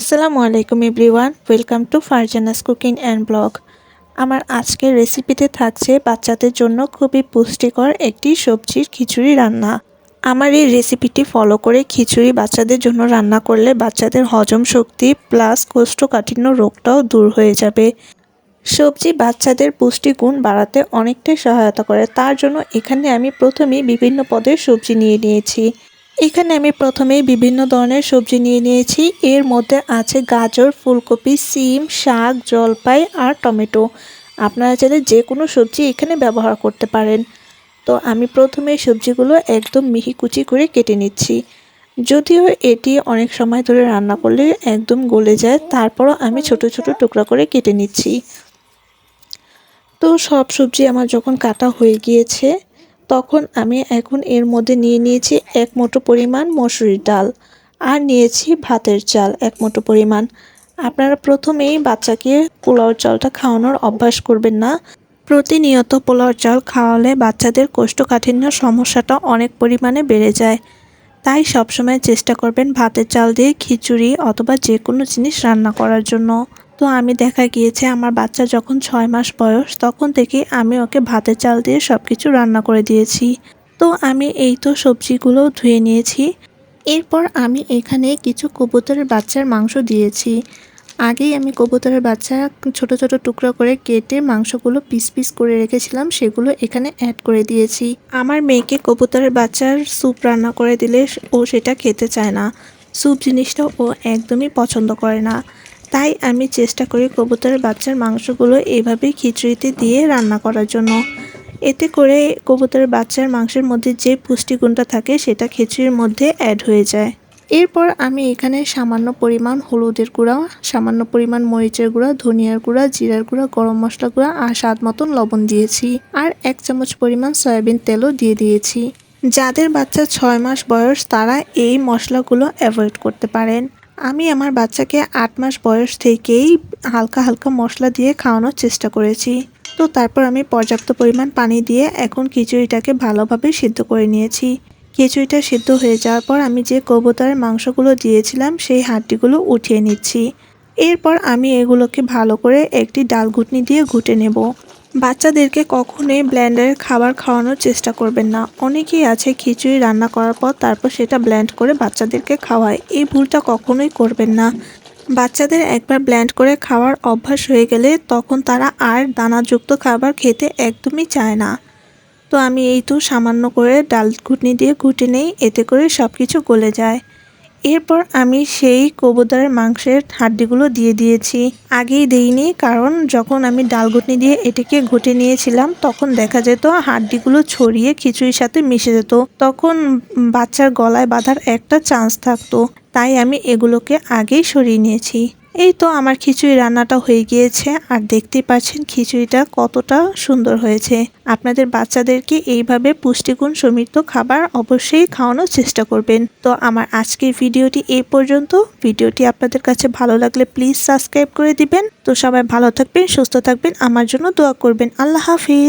আসসালামু আলাইকুম everyone, welcome to Farzana's cooking and blog. আমার আজকের রেসিপিতে থাকছে বাচ্চাদের জন্য খুবই পুষ্টিকর একটি সবজির খিচুড়ি রান্না। আমার এই রেসিপিটি ফলো করে খিচুড়ি বাচ্চাদের জন্য রান্না করলে বাচ্চাদের হজম শক্তি প্লাস কোষ্ঠকাঠিন্য রোগটাও দূর হয়ে যাবে। সবজি বাচ্চাদের পুষ্টিগুণ বাড়াতে অনেকটাই সহায়তা করে। তার জন্য এখানে আমি প্রথমেই বিভিন্ন পদের সবজি নিয়ে নিয়েছি। এখানে আমি প্রথমেই বিভিন্ন ধরনের সবজি নিয়ে নিয়েছি। এর মধ্যে আছে গাজর, ফুলকপি, সিম, শাক, জলপাই আর টমেটো। আপনারা চাইলে যে কোনো সবজি এখানে ব্যবহার করতে পারেন। তো আমি প্রথমে সবজিগুলো একদম মিহি কুচি করে কেটে নিচ্ছি। যদিও এটি অনেক সময় ধরে রান্না করলে একদম গলে যায়, তারপরও আমি ছোট ছোট টুকরা করে কেটে নিচ্ছি। তো সব সবজি আমার যখন কাটা হয়ে গিয়েছে তখন আমি এখন এর মধ্যে নিয়ে নিয়েছি এক মুঠো পরিমাণ মসুরির ডাল আর নিয়েছি ভাতের চাল এক মুঠো পরিমাণ। আপনারা প্রথমেই বাচ্চাকে পোলাওর চালটা খাওয়ানোর অভ্যাস করবেন না। প্রতিনিয়ত পোলাওর চাল খাওয়ালে বাচ্চাদের কোষ্ঠকাঠিন্য সমস্যাটা অনেক পরিমাণে বেড়ে যায়। তাই সবসময় চেষ্টা করবেন ভাতের চাল দিয়ে খিচুড়ি অথবা যে কোনো জিনিস রান্না করার জন্য। তো আমি দেখা গিয়েছে আমার বাচ্চা যখন ছয় মাস বয়স, তখন থেকে আমি ওকে ভাতের চাল দিয়ে সব কিছু রান্না করে দিয়েছি। তো আমি এই তো সবজিগুলো ধুয়ে নিয়েছি। এরপর আমি এখানে কিছু কবুতরের বাচ্চার মাংস দিয়েছি। আগেই আমি কবুতরের বাচ্চা ছোট ছোট টুকরো করে কেটে মাংসগুলো পিস পিস করে রেখেছিলাম, সেগুলো এখানে অ্যাড করে দিয়েছি। আমার মেয়েকে কবুতরের বাচ্চার স্যুপ রান্না করে দিলে ও সেটা খেতে চায় না। স্যুপ জিনিসটা ও একদমই পছন্দ করে না। তাই আমি চেষ্টা করি কবুতরের বাচ্চার মাংসগুলো এভাবে খিচুড়িতে দিয়ে রান্না করার জন্য। এতে করে কবুতরের বাচ্চার মাংসের মধ্যে যে পুষ্টিগুণটা থাকে সেটা খিচুড়ির মধ্যে অ্যাড হয়ে যায়। এরপর আমি এখানে সামান্য পরিমাণ হলুদের গুঁড়া, সামান্য পরিমাণ মরিচের গুঁড়া, ধনিয়ার গুঁড়া, জিরার গুঁড়া, গরম মশলা গুঁড়া আর স্বাদ মতন লবণ দিয়েছি আর এক চামচ পরিমাণ সয়াবিন তেলও দিয়ে দিয়েছি। যাদের বাচ্চা ছয় মাস বয়স তারা এই মশলাগুলো অ্যাভয়েড করতে পারেন। আমি আমার বাচ্চাকে আট মাস বয়স থেকেই হালকা হালকা মশলা দিয়ে খাওয়ানোর চেষ্টা করেছি। তো তারপর আমি পর্যাপ্ত পরিমাণ পানি দিয়ে এখন খিচুড়িটাকে ভালোভাবে সিদ্ধ করে নিয়েছি। খিচুড়িটা সিদ্ধ হয়ে যাওয়ার পর আমি যে কবুতরের মাংসগুলো দিয়েছিলাম, সেই হাড্ডিগুলো উঠিয়ে নিচ্ছি। এরপর আমি এগুলোকে ভালো করে একটি ডাল ঘুটনি দিয়ে ঘুটে নেব। বাচ্চাদেরকে কখনোই ব্ল্যান্ডারের খাবার খাওয়ানোর চেষ্টা করবেন না। অনেকেই আছে খিচুড়ি রান্না করার পর তারপর সেটা ব্ল্যান্ড করে বাচ্চাদেরকে খাওয়ায়। এই ভুলটা কখনোই করবেন না। বাচ্চাদের একবার ব্ল্যান্ড করে খাওয়ার অভ্যাস হয়ে গেলে তখন তারা আর দানাযুক্ত খাবার খেতে একদমই চায় না। তো আমি এই তো সামান্য করে ডাল ঘুটনি দিয়ে ঘুটে নেই, এতে করে সব কিছু গলে যায়। এরপর আমি সেই কবুতরের মাংসের হাড্ডিগুলো দিয়ে দিয়েছি। আগেই দেইনি, কারণ যখন আমি ডাল ঘটনি দিয়ে এটাকে ঘুটে নিয়েছিলাম, তখন দেখা যেত হাড্ডিগুলো ছড়িয়ে খিচুড়ির সাথে মিশে যেত। তখন বাচ্চার গলায় বাঁধার একটা চান্স থাকতো, তাই আমি এগুলোকে আগেই সরিয়ে নিয়েছি। এই তো আমার খিচুড়ি রান্নাটা হয়ে গিয়েছে, আর দেখতে পাচ্ছেন খিচুড়িটা কতটা সুন্দর হয়েছে। আপনাদের বাচ্চাদেরকে এইভাবে পুষ্টিগুণ সমৃদ্ধ খাবার অবশ্যই খাওয়ানোর চেষ্টা করবেন। তো আমার আজকের ভিডিওটি এই পর্যন্ত। ভিডিওটি আপনাদের কাছে ভালো লাগলে প্লিজ সাবস্ক্রাইব করে দিবেন। তো সবাই ভালো থাকবেন, সুস্থ থাকবেন। আমার জন্য দোয়া করবেন। আল্লাহ হাফিজ।